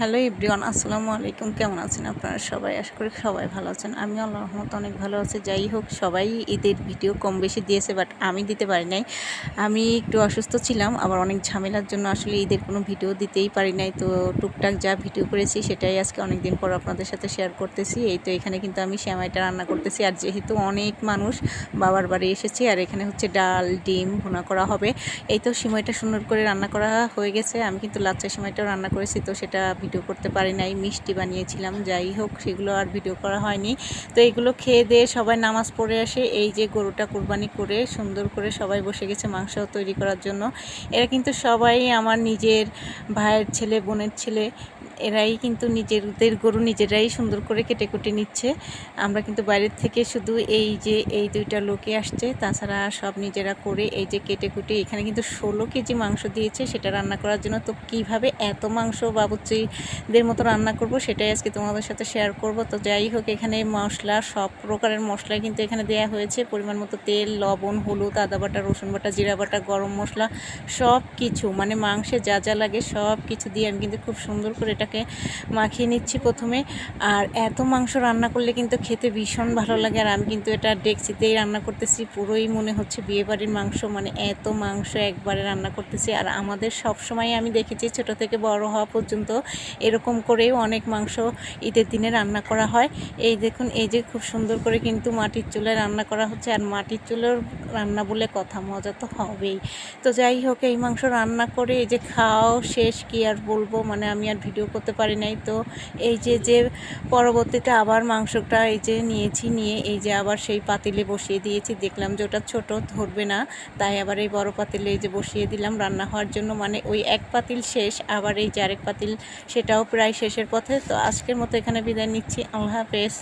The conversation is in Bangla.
হ্যালো ইব্রিওয়ান আসসালামু আলাইকুম। কেমন আছেন আপনারা সবাই? আশা করি সবাই ভালো আছেন। আমি আল্লাহ রহমত অনেক ভালো আছি। যাই হোক, সবাই ঈদের ভিডিও কম বেশি দিয়েছে বাট আমি দিতে পারি নাই। আমি একটু অসুস্থ ছিলাম, আবার অনেক ঝামেলার জন্য আসলে ঈদের কোনো ভিডিও দিতেই পারি নাই। তো টুকটাক যা ভিডিও করেছি, সেটাই আজকে অনেক দিন পর আপনাদের সাথে শেয়ার করতেছি। এই তো এখানে কিন্তু আমি শ্যামাইটা রান্না করতেছি। আর যেহেতু অনেক মানুষ বাবার বাড়ি এসেছি, আর এখানে হচ্ছে ডাল, ডিম ভুনা করা হবে। এই তো সিমাইটা সুন্দর করে রান্না করা হয়ে গেছে। আমি কিন্তু লাচ্চা সিমাইটাও রান্না করেছি, তো সেটা ভিডিও করতে পারি নাই, মিষ্টি বানিয়েছিলাম, যাই হোক, সেগুলো আর ভিডিও করা হয়নি। তো এগুলো খেয়ে দিয়ে সবাই নামাজ পড়ে আসে। এই যে গরুটা কোরবানি করে সুন্দর করে সবাই বসে গেছে মাংস তৈরি করার জন্য। এরা কিন্তু সবাই আমার নিজের ভাইয়ের ছেলে, বোনের ছেলে এরাই কিন্তু নিজেদের গরু নিজেরাই সুন্দর করে কেটে কুটে নিচ্ছে। আমরা কিন্তু বাইরের থেকে শুধু এই যে এই দুইটা লোকে আসছে, তাছাড়া সব নিজেরা করে এই যে কেটে কুটে এখানে কিন্তু ষোলো কেজি মাংস দিয়েছে, সেটা রান্না করার জন্য। তো কীভাবে এত মাংস বাবুচিদের মতো রান্না করব সেটাই আজকে তোমাদের সাথে শেয়ার করব। তো যাই হোক, এখানে মশলা, সব প্রকারের মশলা কিন্তু এখানে দেওয়া হয়েছে। পরিমাণ মতো তেল, লবণ, হলুদ, আদা বাটা, রসুন বাটা, জিরা বাটা, গরম মশলা সব কিছু মানে মাংসে যা যা লাগে সব কিছু দিয়ে আমি কিন্তু খুব সুন্দর করে এটা এটাকে মাখিয়ে নিচ্ছি প্রথমে। আর এত মাংস রান্না করলে কিন্তু খেতে ভীষণ ভালো লাগে। আর আমি কিন্তু এটা ডেকচিতেই রান্না করতেছি। পুরোই মনে হচ্ছে বিয়েবাড়ির মাংস। মানে এত মাংস একবারে রান্না করতেছি। আর আমাদের সব সময় আমি দেখেছি ছোট থেকে বড় হওয়া পর্যন্ত এরকম করেও অনেক মাংস ঈদের দিনে রান্না করা হয়। এই দেখুন, এই যে খুব সুন্দর করে কিন্তু মাটির চুলায় রান্না করা হচ্ছে। আর মাটির চুলোর রান্না বলে কথা মজা তো হবেই। তো যাই হোক, এই মাংস রান্না করে এই যে খাও শেষ কি আর বলব? মানে আমি আর ভিডিও করতে পারি নাই। তো এই যে যে পরবর্তীতে আবার মাংসটা এই যে নিয়েছি, নিয়ে এই যে আবার সেই পাতিলে বসিয়ে দিয়েছি। দেখলাম যে ওটা ছোটো, ধরবে না। তাই আবার এই বড় পাতিলে এই যে বসিয়ে দিলাম রান্না হওয়ার জন্য। মানে ওই এক পাতিল শেষ, আবার এই যে আরেক পাতিল, সেটাও প্রায় শেষের পথে। তো আজকের মতো এখানে বিদায় নিচ্ছি। আল্লাহ হাফেজ।